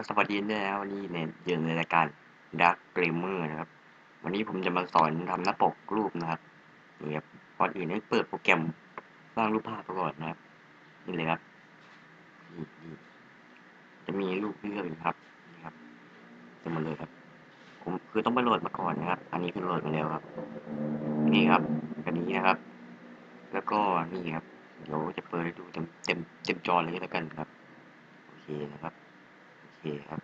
ก็สวัสดีด้วยนะวันนี้ในเดือนในรายการ Dark Gamer นะครับ วันนี้ผมจะมาสอนทำหน้าปกรูปนะครับนี่ครับก่อนอื่นให้เปิดโปรแกรมสร้างรูปภาพก่อนนะครับนี่เลยครับนี่จะมีรูปเลือกอยู่ครับนี่ครับเต็มหมดเลยครับ ผมคือต้องไปโหลดมาก่อนนะครับ อันนี้คือโหลดมาแล้วครับนี่ครับอันนี้นะครับ แล้วก็นี่ครับเดี๋ยวจะเปิดให้ดูเต็มเต็มเต็มจอเลยแล้วกันครับโอเคนะครับ เคครับ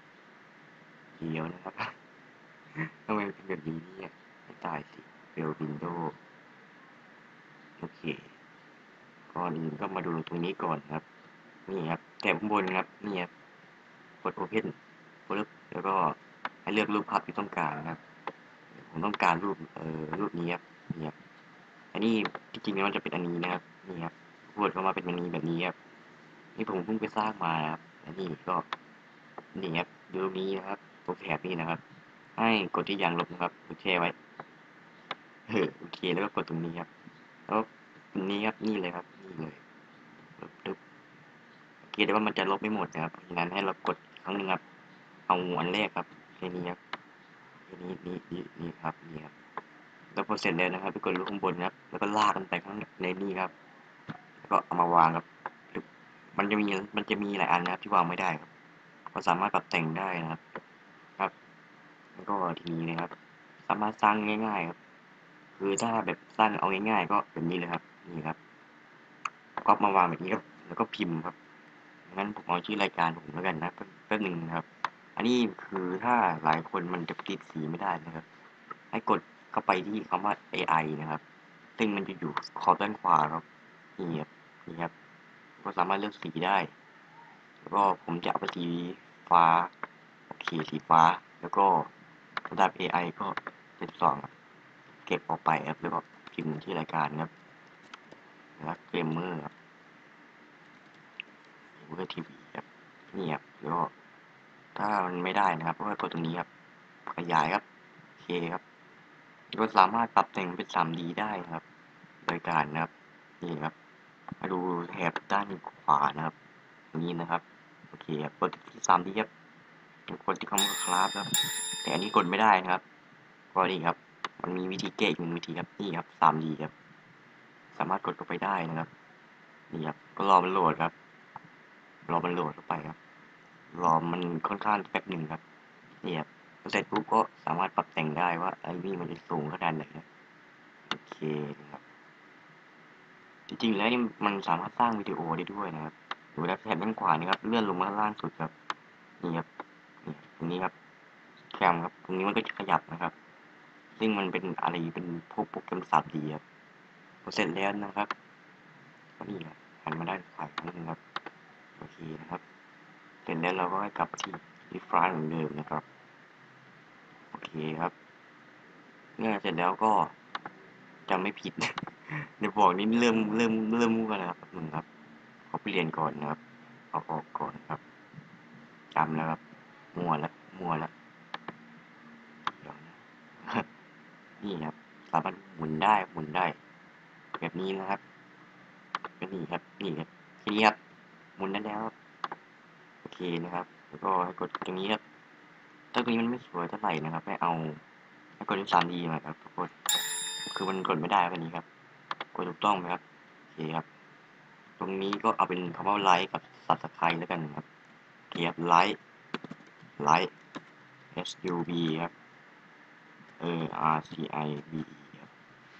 เดียวนะครับทำไมเป็นแบบนี้เนี่ยไม่ตายสิเฟลวินโดโอเคก่อนอื่นก็มาดูตรงนี้ก่อนครับ นี่ครับแถบข้างบนครับนี่ครับกด Open ปึ๊บแล้วก็ให้เลือกรูปภาพที่ต้องการนะครับ ผมต้องการรูปเอ่อรูปนี้ครับนี่ครับอันนี้ที่จริงแล้วมันจะเป็นอันนี้นะครับนี่ครับวดเข้ามาเป็นอันนี้แบบนี้ครับนี่ผมเพิ่งไปสร้างมาครับอันนี้ก็ นี่ครับดูนี้นะครับตัวแถบนี้นะครับ ให้กดที่ยางลบนะครับกดแชไว้เออโอเคแล้วก็กดตรงนี้ครับ แล้วตรงนี้ครับนี่เลยครับนี่เลยปึ๊บปึ๊บโอเคแต่ว่ามันจะลบไม่หมดนะครับเพราะฉะนั้นให้เรากดครั้งหนึงครับ เอาอันแรกครับแค่นี้ครับแค่นี้นี่นี่นี่ครับนี่ครับแล้วพอเสร็จแล้วนะครับไปกดรูปข้างบนนะครับ แล้วก็ลากมันไปข้างในนี่ครับ แล้วก็เอามาวางครับปึ๊บมันจะมีมันจะมีหลายอันนะครับที่วางไม่ได้ครับ ก็สามารถปรับแต่งได้นะครับ ครับ แล้วก็ทีนี้นะครับ สามารถสร้างง่าย ๆ ครับ คือถ้าแบบสร้างเอาง่ายๆ ก็แบบนี้เลยครับ นี่ครับก็มาวางแบบนี้ครับ แล้วก็พิมพ์ครับงั้นผมเอาชื่อรายการผมแล้วกันนะแป๊บหนึ่งนะครับ อันนี้คือถ้าหลายคนมันจะติดสีไม่ได้นะครับ ให้กดเข้าไปที่คำว่า AI นะครับ ซึ่งมันจะอยู่ขอบด้านขวาครับนี่ครับนี่ครับ ก็สามารถเลือกสีได้ แล้วก็ผมจะเอาไปสี ฟ้าโอเคสีฟ้า แล้วก็ระดับ AI ก็12ครับเก็บออกไปครับแล้วก็พิมพ์ที่รายการครับแล้วเกมเมอร์ครับเวอร์ทีวีครับนี่ครับแล้วก็ถ้ามันไม่ได้นะครับ ก็กดตรงนี้ครับ ขยายครับโอเคครับก็สามารถปรับแต่งเป็น 3D ได้ครับ โดยการนะครับ นี่ครับมาดูแถบด้านขวานะครับตรงนี้นะครับ เคครับกดที่ 3D ครับกดที่คำว่าคลาสครับ แต่อันนี้กดไม่ได้นะครับก็นี่ครับ มันมีวิธีแก้อีกหนึ่งวิธีครับนี่ครับ 3D ครับ สามารถกดเข้าไปได้นะครับนี่ครับก็รอมันโหลดครับ รอมันโหลดเข้าไปครับ รอมันค่อนข้างแป๊บหนึ่งครับนี่ครับเสร็จปุ๊บก็สามารถปรับแต่งได้ว่าไอ้นี่มันจะสูงขนาดไหนนะโอเคนะครับจริงๆแล้วนี่มันสามารถสร้างวิดีโอได้ด้วยนะครับ ดูแล้วแถบด้านขวานี่ครับเลื่อนลงมาล่างสุดครับนี่ครับนี่ตรงนี้ครับแคมครับ ตรงนี้มันก็จะขยับนะครับ ซึ่งมันเป็นอะไรเป็นพวกโปรแกรมสับดีครับพอเสร็จแล้วนะครับก็นี่ครับหันมาด้านขวาครั้งนึงครับโอเคนะครับ เสร็จแล้วเราก็ให้กลับที่ที่ฟลายเหมือนเดิมนะครับโอเคครับเมื่อเสร็จแล้วก็จำไม่ผิดในบอกนี้เริ่มเริ่มเริ่มมั่วแล้วครับหนึ่งครับ เปเรียนก่อนนะครับ เอาออกก่อนครับจำแล้วครับ มั่วแล้วมั่วแล้วเดี๋ยวนะนี่ครับ สามารถหมุนได้หมุนได้ แบบนี้นะครับก็นี่ครับ นี่ครับ ทีนี้ครับหมุนได้แล้วครับโอเคนะครับ แล้วก็ให้กดตรงนี้ครับถ้าตรงนี้มันไม่สวยเท่าไหร่นะครับให้เอาให้กดที่สามดีมาครับกคนคือมันกดไม่ได้แบบนี้ครับ กดถูกต้องไหมครับโอเคครับ ตรงนี้ก็เอาเป็นคำว่าไลค์กับสับสไครแล้วกันครับเกียบไลค์ไลค์ S U B ครับเออ R C I B E ครับ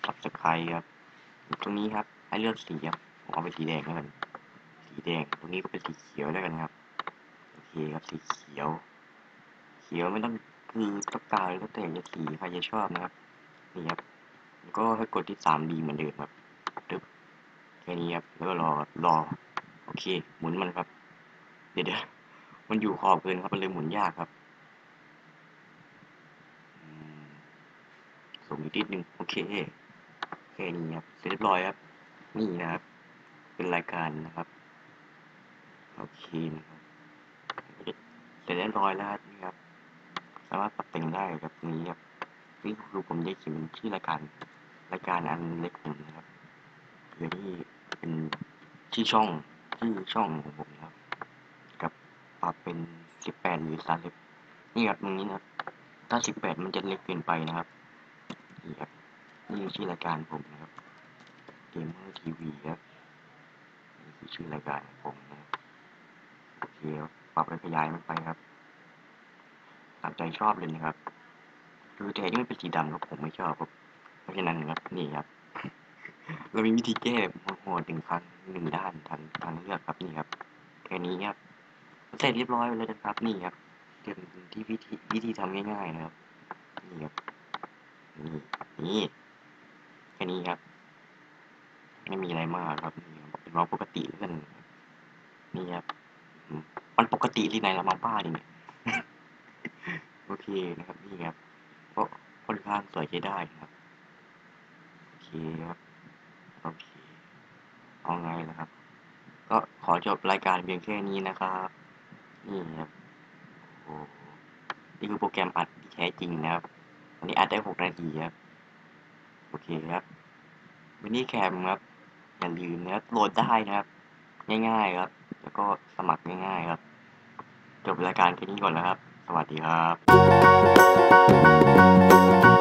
subscribe ครับ ตรงนี้ครับให้เลือกสีครับผมเอาไปสีแดงแล้วกัน สีแดง ตรงนี้ก็เป็นสีเขียวแล้วกันครับ โอเคครับ สีเขียว เขียวไม่ต้องคือต้องการแล้วแต่จะสีใครจะชอบนะครับ นี่ครับ ก็ให้กดที่ 3D เหมือนเดิมครับ แค่นี้ครับแล้วก็รอรอโอเค หมุนมันครับ เดี๋ยวเดี๋ยวมันอยู่ขอบเกินครับมันเลยหมุนยากครับอืมส่งอีกนิดนึงโอเคแค่นี้ครับเสร็จเรียบร้อยครับ นี่นะครับ เป็นรายการนะครับโอเคนะครับเสร็จเรียบร้อยแล้วนี่ครับ สามารถปรับแต่งได้ครับนี้ครับนี่คือผมได้เขียนชื่อรายการรายการอันเล็กผมนะครับเพื่อที่ เป็นชื่ช่องชื่ช่องของผมนะครับกับปรับเป็นสิบแปดหรือสามสิบนี่ครับตรงนี้นะถ้าสิบแปดมันจะเล็กเกินไปนะครับนี่ครับนี่ชื่อรายการผมนะครับเกมเมอร์ทีวีครับนี่คือชื่อรายการของผมนะครับโอเคครับปรับและขยายมันไปครับตามใจชอบเลยนะครับคือแต่ที่มันเป็นสีดำครับผมไม่ชอบครับเพราะฉะนั้นนะครับนี่ครับ เรามีวิธีแก้ โหดหนึ่งครั้งหนึ่งด้านทางทางเลือกครับนี่ครับแค่นี้ครับเสร็จเรียบร้อยไปเลยนะครับ นี่ครับเป็นที่วิธีวิธีทำง่ายๆนะครับนี่ครับนี่นี่แค่นี้ครับ ไม่มีอะไรมากครับนี่เป็นเมาส์ปกติแล้วกันนี่ครับมันปกติที่ไหนละมาบ้าดิเนี่ยโอเคนะครับนี่ครับก็ค่อนข้างสวยใช้ได้ครับโอเคครับโอเค เอาไงล่ะครับ ก็ขอจบรายการเพียงแค่นี้นะครับนี่ครับโอ้โหนี่คือโปรแกรมอัดที่แท้จริงนะครับ อันนี้อัดได้หกนาทีครับ โอเคครับวินนี่แคมครับ อย่าลืมนะครับโหลดได้นะครับ ง่ายๆครับ แล้วก็สมัครง่ายๆครับ จบรายการแค่นี้ก่อนแล้วครับ สวัสดีครับ